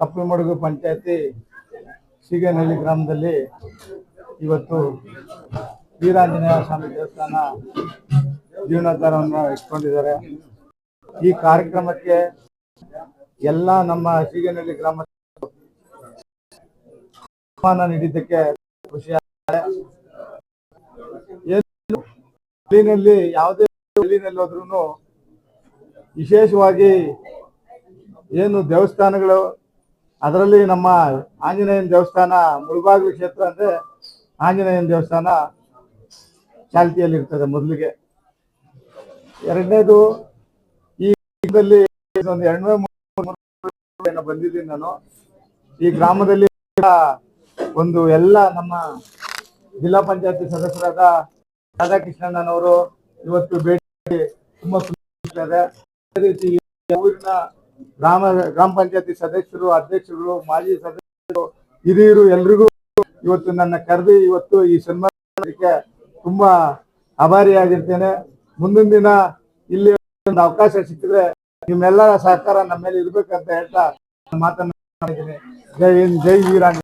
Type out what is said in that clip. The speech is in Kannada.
ಕಪ್ಪಮಡುಗು ಪಂಚಾಯತಿ ಸೀಗನಹಳ್ಳಿ ಗ್ರಾಮದಲ್ಲಿ ಇವತ್ತು ವೀರಾಂಜನೇಯ ಸ್ವಾಮಿ ದೇವಸ್ಥಾನ ಜೀರ್ಣೋದ್ಧಾರವನ್ನು ಇಟ್ಕೊಂಡಿದ್ದಾರೆ ಈ ಕಾರ್ಯಕ್ರಮಕ್ಕೆ ಎಲ್ಲ ನಮ್ಮ ಸೀಗನಹಳ್ಳಿ ಗ್ರಾಮ ಸನ್ಮಾನ ನೀಡಿದ್ದಕ್ಕೆ ಖುಷಿ ಆಗಿದೆ. ಏನು ಹಳ್ಳಿನಲ್ಲಿ ಯಾವುದೇ ಹಳ್ಳಿನಲ್ಲಿ ಹೋದ್ರೂ ವಿಶೇಷವಾಗಿ ಏನು ದೇವಸ್ಥಾನಗಳು ಅದರಲ್ಲಿ ನಮ್ಮ ಆಂಜನೇಯನ ದೇವಸ್ಥಾನ ಮುಳಬಾಗಿಲು ಕ್ಷೇತ್ರ ಅಂದ್ರೆ ಆಂಜನೇಯನ ದೇವಸ್ಥಾನ ಚಾಲ್ತಿಯಲ್ಲಿ ಇರ್ತದೆ ಮೊದಲಿಗೆ. ಎರಡನೇದು ಈ ಒಂದು ಎರಡನೇ ಬಂದಿದ್ದೀನಿ ನಾನು. ಈ ಗ್ರಾಮದಲ್ಲಿ ಒಂದು ಎಲ್ಲ ನಮ್ಮ ಜಿಲ್ಲಾ ಪಂಚಾಯತಿ ಸದಸ್ಯರಾದ ರಾಧಾಕೃಷ್ಣಣ್ಣನವರು ಇವತ್ತು ಭೇಟಿ ತುಂಬಾ ಇದೆ ಅದೇ ರೀತಿ ಊರಿನ ಗ್ರಾಮ ಗ್ರಾಮ ಪಂಚಾಯತಿ ಸದಸ್ಯರು ಅಧ್ಯಕ್ಷರು ಮಾಜಿ ಸದಸ್ಯರು, ಹಿರಿಯರು ಎಲ್ರಿಗೂ ಇವತ್ತು ನನ್ನ ಕರೆದು ಇವತ್ತು ಈ ಸನ್ಮಾನಕ್ಕೆ ತುಂಬಾ ಆಭಾರಿಯಾಗಿರ್ತೇನೆ ಮುಂದಿನ ದಿನ ಇಲ್ಲಿ ಒಂದು ಅವಕಾಶ ಸಿಕ್ಕಿದ್ರೆ ನಿಮ್ಮೆಲ್ಲರ ಸಹಕಾರ ನಮ್ಮ ಮೇಲೆ ಇರ್ಬೇಕಂತ ಹೇಳ್ತಾ ಮಾತನ್ನ ಜೈ ಹಿಂದ್, ಜೈ ವೀರಾಂಜ